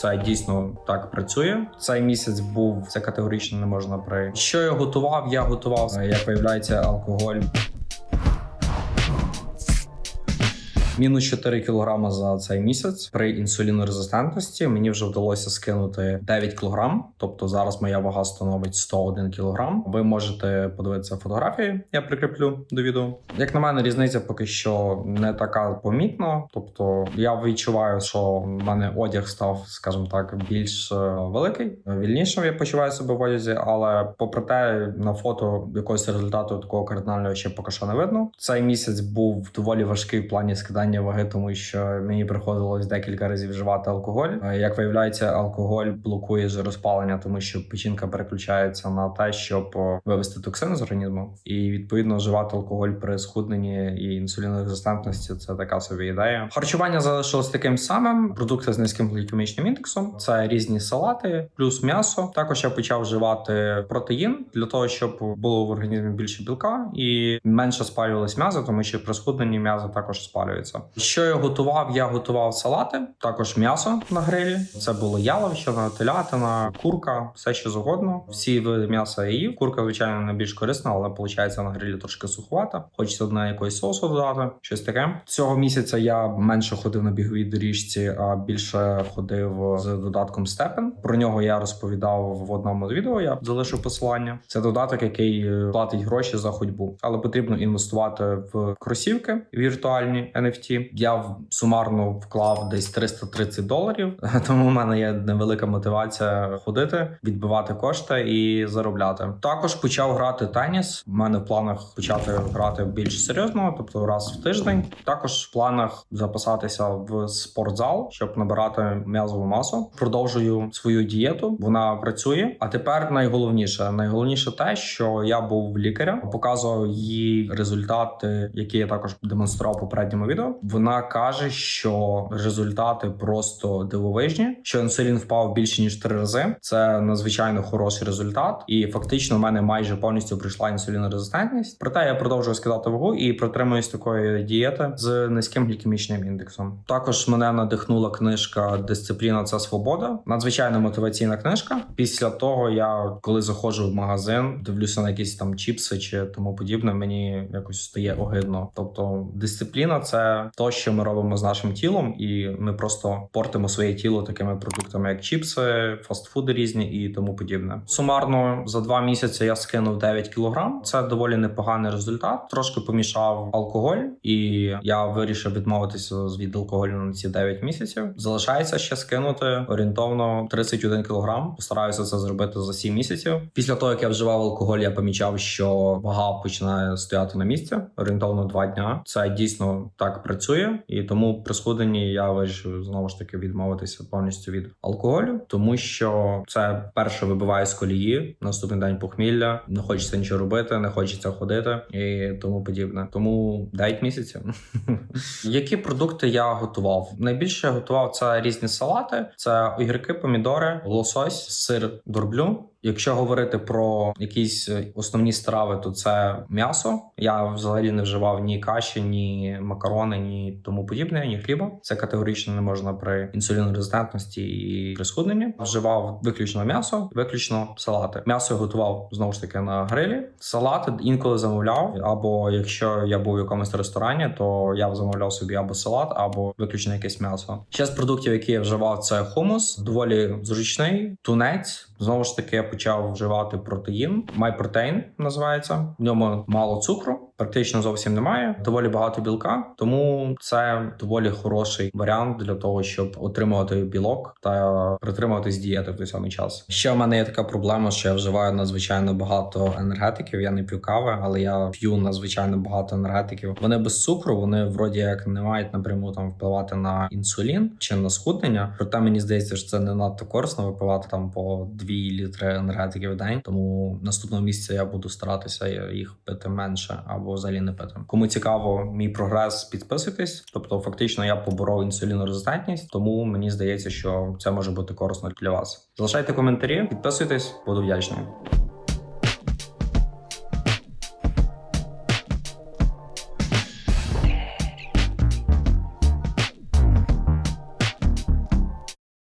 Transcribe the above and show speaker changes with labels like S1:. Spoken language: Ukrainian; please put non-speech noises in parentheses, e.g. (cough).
S1: Це дійсно так працює. Цей місяць був це категорично не можна при що я готував. Я готував е, як виявляється алкоголь. Мінус 4 кг за цей місяць при інсулінорезистентності. Мені вже вдалося скинути 9 кг, тобто зараз моя вага становить 101 кг. Ви можете подивитися фотографії, я прикріплю до відео. Як на мене, різниця поки що не така помітна. Тобто я відчуваю, що в мене одяг став, скажімо так, більш е, великий. Вільніше я почуваю себе в одязі, але попри те, на фото якогось результату такого кардинального ще поки що не видно. Цей місяць був доволі важкий в плані скидання ваги, тому що мені приходилось декілька разів вживати алкоголь. Е, Як виявляється, алкоголь блокує жироспалення, тому що печінка переключається на те, щоб вивести токсини з організму, і відповідно вживати алкоголь при схудненні і інсулінорезистентності це така собі ідея. Харчування залишилось таким самим: продукти з низьким глікемічним індексом, це різні салати, плюс м'ясо. Також я почав вживати протеїн для того, щоб було в організмі більше білка і менше спалювалось м'ясо, тому що при схудненні м'ясо також спалюється. Що я готував? Я готував салати, також м'ясо на грилі. Це було яловичина, телятина, курка, все що завгодно. Всі види м'яса я їв. Курка, звичайно, найбільш корисна, але виходить на грилі трошки суховата. Хочеться одне якогось соусу додати, щось таке. Цього місяця я менше ходив на біговій доріжці, а більше ходив з додатком Степен. Про нього я розповідав в одному з відео. Я залишу посилання. Це додаток, який е, платить гроші за ходьбу, але потрібно інвестувати в кросівки віртуальні NFT. Я сумарно вклав десь 330 доларів, (laughs) тому в мене є невелика мотивація ходити, відбивати кошти і заробляти. Також почав грати теніс. У мене в планах почати грати більш серйозно, тобто раз в тиждень. Також в планах записатися в спортзал, щоб набирати м'язову масу. Продовжую свою дієту. Вона працює. А тепер найголовніше, найголовніше те, що я був в лікаря, показував їй результати, які я також демонстрував попередньому відео. Вона каже, що результати просто дивовижні. Що інсулін впав більше ніж три рази. Це надзвичайно хороший результат, і фактично в мене майже повністю прийшла інсулінорезистентність. Проте я продовжую скидати вагу і протримуюсь такої дієти з низьким глікемічним індексом. Також мене надихнула книжка Дисципліна це свобода. Надзвичайно мотиваційна книжка. Після того я коли заходжу в магазин, дивлюся на якісь там чіпси чи тому подібне. Мені якось стає огидно. Тобто, дисципліна це то, що ми робимо з нашим тілом, і ми просто портимо своє тіло такими продуктами, як чіпси, фастфуди різні і тому подібне. Сумарно за два місяці я скинув 9 кілограм. Це доволі непоганий результат. Трошки помішав алкоголь, і я вирішив відмовитися від алкоголю на ці 9 місяців. Залишається ще скинути орієнтовно 31 кілограм. Постараюся це зробити за 7 місяців. Після того як я вживав алкоголь, я помічав, що вага починає стояти на місці орієнтовно 2 дня. Це дійсно так працює, і тому при схуденні я вирішив знову ж таки відмовитися повністю від алкоголю, тому що це перше вибиває з колії. Наступний день похмілля, не хочеться нічого робити, не хочеться ходити і тому подібне. Тому 9 місяців. (laughs) Які продукти я готував? Найбільше я готував це різні салати: це огірки, помідори, лосось, сир дурблю. Якщо говорити про якісь е, основні страви, то це м'ясо. Я взагалі не вживав ні каші, ні макарони, ні тому подібне, ні хліба. Це категорично не можна при інсулінорезистентності і при схудненні. Вживав виключно м'ясо, виключно салати. М'ясо я готував знову ж таки на грилі. Салати інколи замовляв. Або якщо я був в якомусь ресторані, то я замовляв собі або салат, або виключно якесь м'ясо. Ще з продуктів, які я вживав, це хумус, доволі зручний, тунець. Знову ж таки, я почав вживати протеїн. MyProtein називається. В ньому мало цукру, практично зовсім немає. Доволі багато білка, тому це доволі хороший варіант для того, щоб отримувати білок та притримуватись дієти в той самий час. Ще в мене є така проблема, що я вживаю надзвичайно багато енергетиків. Я не п'ю кави, але я п'ю надзвичайно багато енергетиків. Вони без цукру, вони вроді як не мають напряму там впливати на інсулін чи на схуднення. Проте мені здається, що це не надто корисно випивати там по 2 літри енергетиків в день. Тому наступного місяця я буду старатися їх пити менше або взагалі не пити. Кому цікаво мій прогрес, підписуйтесь. Тобто, фактично, я поборов інсулінорезистентність, тому мені здається, що це може бути корисно для вас. Залишайте коментарі, підписуйтесь, буду вдячний.